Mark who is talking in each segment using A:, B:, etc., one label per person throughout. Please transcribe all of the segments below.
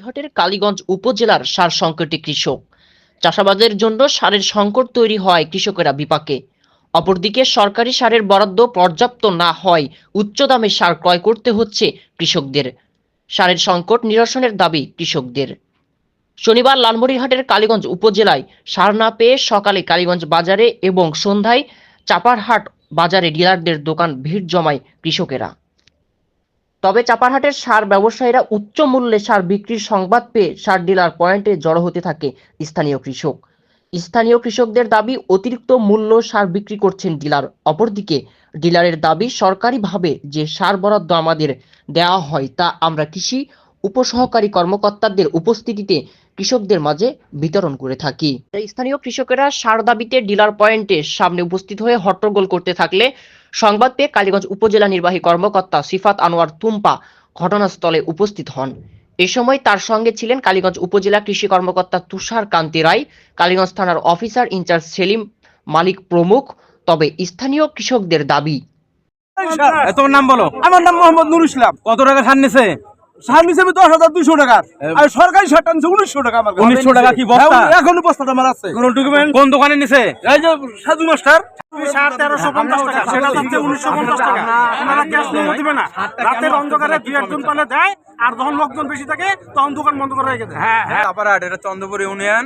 A: লালমনিরহাটের কালীগঞ্জ উপজেলার সার সংকটে কৃষক। চাষাবাদের জন্য সারের সংকট তৈরি হয় কৃষকেরা বিপাকে। অপরদিকে সরকারি সারের বরাদ্দ পর্যাপ্ত না হয়, উচ্চ দামে সার ক্রয় করতে হচ্ছে কৃষকদের। সারের সংকট নিরসনের দাবি কৃষকদের। শনিবার লালমনিরহাটের কালীগঞ্জ উপজেলায় সার না পেয়ে সকালে কালীগঞ্জ বাজারে এবং সন্ধ্যায় চাপারহাট বাজারে ডিলারদের দোকান ভিড় জমায় কৃষকেরা। তবে চাপারহাটের সার ব্যবসায়ীরা উচ্চ মূল্যে সার বিক্রির সংবাদ পেয়ে সার ডিলার পয়েন্টে জড়ো হতে থাকে স্থানীয় কৃষক। স্থানীয় কৃষকদের দাবি, অতিরিক্ত মূল্য সার বিক্রি করছেন ডিলার। অপরদিকে, ডিলারের দাবি, সরকারিভাবে যে সার বরাদ্দ আমাদের দেওয়া হয় তা আমরা কৃষি উপসহকারী কর্মকর্তাদের উপস্থিতিতে কৃষকদের মাঝে বিতরণ করে থাকি। স্থানীয় কৃষকেরা সার দাবিতে ডিলার পয়েন্টে সামনে উপস্থিত হয়ে হট্টগোল করতে থাকলে সংবাদ পেয়ে কালীগঞ্জ উপজেলা নির্বাহী কর্মকর্তা সিফাত আনোয়ার তুম্পা ঘটনাস্থলে উপস্থিত হন। এ সময় তার সঙ্গে ছিলেন কালীগঞ্জ উপজেলা কৃষি কর্মকর্তা তুষার কান্তি রায় কালীগঞ্জ থানার অফিসার ইনচার্জ সেলিম মালিক প্রমুখ তবে স্থানীয় কৃষকদের দাবি
B: তোমার নাম বলো।
C: আমার নাম মোহাম্মদ নুর ইসলাম।
B: কত টাকা ধান নিছে?
C: সার আমি দশ হাজার দুশো টাকার। আর সরকারি সারটা নিচে উনিশশো টাকা আমার
B: উনিশশো টাকা কি বস্তা?
C: হ্যাঁ, বস্তাটা আমার আছে।
B: কোন ডকুমেন্ট কোন দোকানে নিছে?
C: এই যে সাধু মাস্টার।
D: সার তেরোশো পঞ্চাশ টাকা। সেটা হচ্ছে উনিশশো পঞ্চাশ টাকা। ওনারা ক্যাশ মেমো দিবে না। রাতের অন্ধকারে দুই একজন পালে দেয় আর যখন লোকজন বেশি থাকে তখন দোকান বন্ধ করে রেখে দেয়। হ্যাঁ হ্যাঁ।
B: এটা চন্দ্রপুর ইউনিয়ন।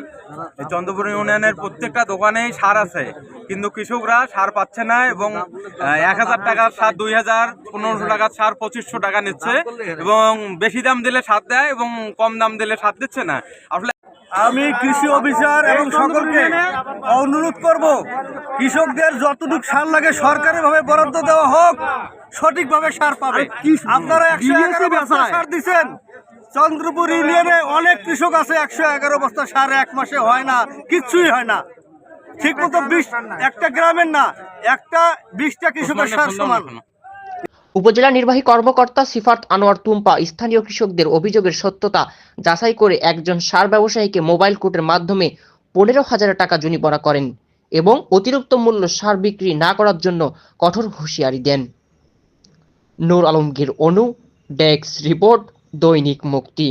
B: এই চন্দ্রপুর ইউনিয়নের প্রত্যেকটা দোকানেই সার আছে। কিন্তু কৃষকরা সার পাচ্ছে না এবং এক হাজার টাকার সার দুই হাজার পনেরোশো টাকার সার পঁচিশশো টাকা নিচ্ছে এবং বেশি দাম দিলে সার দেয় এবং কম দাম দিলে সার দিচ্ছে না। আসলে
C: আমি কৃষি অফিসার এবং সকলকে অনুরোধ করব কৃষকদের যতটুকু সার লাগে সরকারি ভাবে বরাদ্দ দেওয়া হোক সঠিকভাবে সার পাবে। আপনারা একশো এগারো বস্তা সার দিচ্ছেন চন্দ্রপুর ইউনিয়নে অনেক কৃষক আছে একশো এগারো বস্তা সার এক মাসে হয় না কিচ্ছুই হয় না। ঠিক মতো বিশ একটা গ্রামের না একটা বিশটা কৃষকের সার সমান।
A: উপজেলা নির্বাহী কর্মকর্তা সিফাত আনোয়ার তুম্পা স্থানীয় কৃষকদের অভিযোগের সত্যতা যাচাই করে একজন সার ব্যবসায়ীকে মোবাইল কোর্টের মাধ্যমে পনেরো হাজার টাকা জরিমানা করেন এবং অতিরিক্ত মূল্য সার বিক্রি না করার জন্য কঠোর হুঁশিয়ারি দেন। নূর আলমগীর অনু ডেক্স রিপোর্ট দৈনিক মুক্তি।